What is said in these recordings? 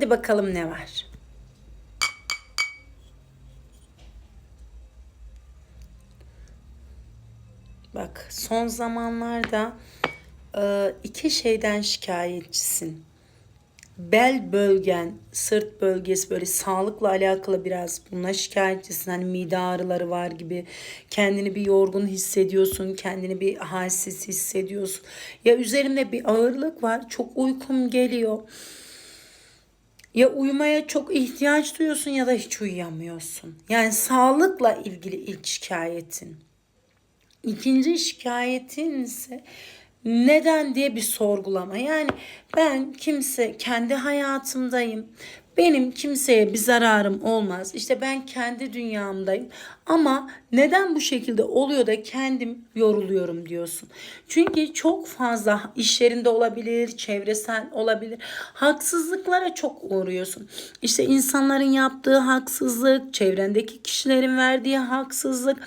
Hadi bakalım ne var. Bak son zamanlarda e, iki şeyden şikayetçisin. Bel bölgen, sırt bölgesi böyle sağlıkla alakalı biraz buna şikayetçisin. Hani mide ağrıları var gibi. Kendini bir yorgun hissediyorsun. Kendini bir halsiz hissediyorsun. Ya üzerimde bir ağırlık var. Çok uykum geliyor. Ya uyumaya çok ihtiyaç duyuyorsun ya da hiç uyuyamıyorsun. Yani sağlıkla ilgili ilk şikayetin. İkinci şikayetin ise neden diye bir sorgulama. Yani ben kimse kendi hayatımdayım. Benim kimseye bir zararım olmaz. İşte ben kendi dünyamdayım. Ama neden bu şekilde oluyor da kendim yoruluyorum diyorsun. Çünkü çok fazla iş yerinde olabilir, çevresel olabilir. Haksızlıklara çok uğruyorsun. İşte insanların yaptığı haksızlık, çevrendeki kişilerin verdiği haksızlık.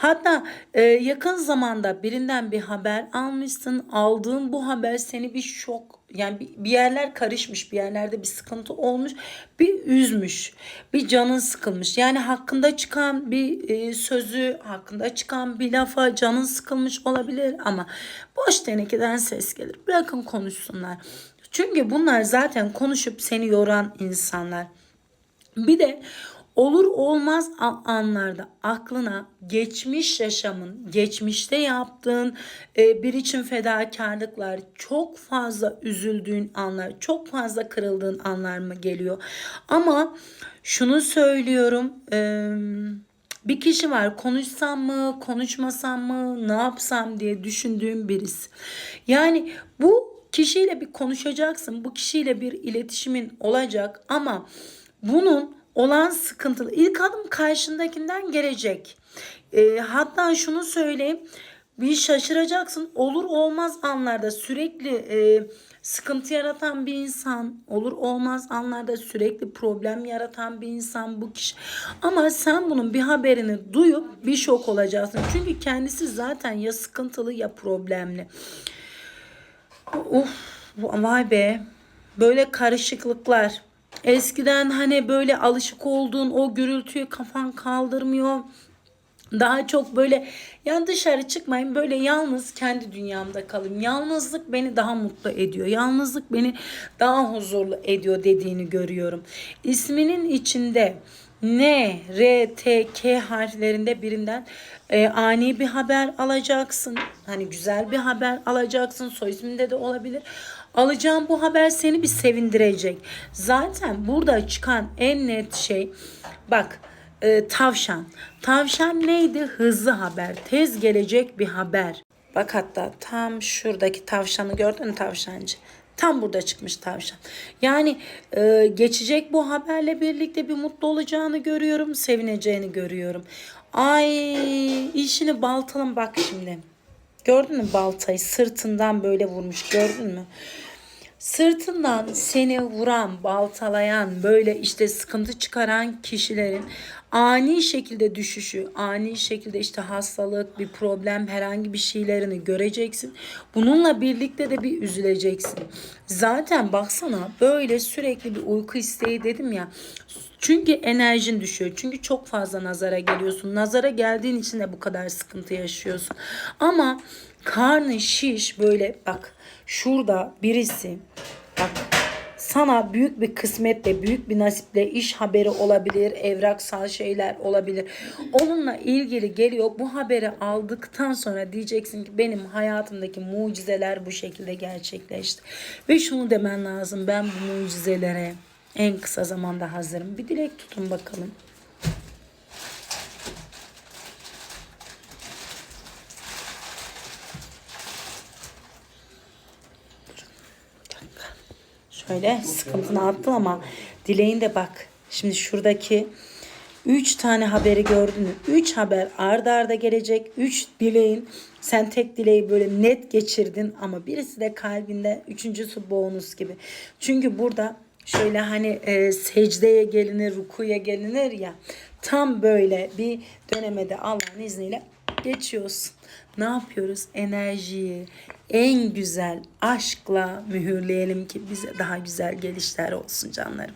Hatta e, yakın zamanda birinden bir haber almışsın. Aldığın bu haber seni bir şok yani bir, yerler karışmış, bir yerlerde bir sıkıntı olmuş, bir üzmüş, bir canın sıkılmış. Yani hakkında çıkan bir e, sözü, hakkında çıkan bir lafa canın sıkılmış olabilir ama boş tenekeden ses gelir. Bırakın konuşsunlar. Çünkü bunlar zaten konuşup seni yoran insanlar. Bir de olur olmaz anlarda aklına geçmiş yaşamın, geçmişte yaptığın e, bir için fedakarlıklar, çok fazla üzüldüğün anlar, çok fazla kırıldığın anlar mı geliyor? Ama şunu söylüyorum, bir kişi var konuşsam mı, konuşmasam mı, ne yapsam diye düşündüğüm birisi. Yani bu kişiyle bir konuşacaksın, bu kişiyle bir iletişimin olacak ama bunun olan sıkıntılı. İlk adım karşındakinden gelecek. E, hatta şunu söyleyeyim. Bir şaşıracaksın. Olur olmaz anlarda sürekli e, sıkıntı yaratan bir insan, olur olmaz anlarda sürekli problem yaratan bir insan bu kişi. Ama sen bunun bir haberini duyup bir şok olacaksın. Çünkü kendisi zaten ya sıkıntılı ya problemli. Uf, vay be. Böyle karışıklıklar. Eskiden hani böyle alışık olduğun o gürültüyü kafan kaldırmıyor. Daha çok böyle yani dışarı çıkmayın böyle yalnız kendi dünyamda kalayım. Yalnızlık beni daha mutlu ediyor. Yalnızlık beni daha huzurlu ediyor dediğini görüyorum. İsminin içinde N, R, T, K harflerinde birinden e, ani bir haber alacaksın. Hani güzel bir haber alacaksın. Soy isminde de olabilir. Alacağım bu haber seni bir sevindirecek. Zaten burada çıkan en net şey bak e, tavşan. Tavşan neydi? Hızlı haber. Tez gelecek bir haber. Bak hatta tam şuradaki tavşanı gördün mü tavşancı? Tam burada çıkmış tavşan. Yani e, geçecek bu haberle birlikte bir mutlu olacağını görüyorum. Sevineceğini görüyorum. Ay işini baltalım bak şimdi. Gördün mü baltayı sırtından böyle vurmuş gördün mü? Sırtından seni vuran, baltalayan, böyle işte sıkıntı çıkaran kişilerin ani şekilde düşüşü, ani şekilde işte hastalık, bir problem, herhangi bir şeylerini göreceksin. Bununla birlikte de bir üzüleceksin. Zaten baksana böyle sürekli bir uyku isteği dedim ya. Çünkü enerjin düşüyor. Çünkü çok fazla nazara geliyorsun. Nazara geldiğin için de bu kadar sıkıntı yaşıyorsun. Ama karnı şiş böyle bak şurada birisi bak sana büyük bir kısmetle, büyük bir nasiple iş haberi olabilir, evraksal şeyler olabilir. Onunla ilgili geliyor. Bu haberi aldıktan sonra diyeceksin ki benim hayatımdaki mucizeler bu şekilde gerçekleşti. Ve şunu demen lazım. Ben bu mucizelere en kısa zamanda hazırım. Bir dilek tutun bakalım. Şöyle sıkıntını attım ama dileğin de bak. Şimdi şuradaki 3 tane haberi gördün mü? 3 haber ardarda arda gelecek. 3 dileğin sen tek dileği böyle net geçirdin ama birisi de kalbinde üçüncüsü bonus gibi. Çünkü burada şöyle hani e, secdeye gelinir, rukuya gelinir ya tam böyle bir dönemede Allah'ın izniyle geçiyorsun. Ne yapıyoruz? Enerjiyi en güzel aşkla mühürleyelim ki bize daha güzel gelişler olsun canlarım.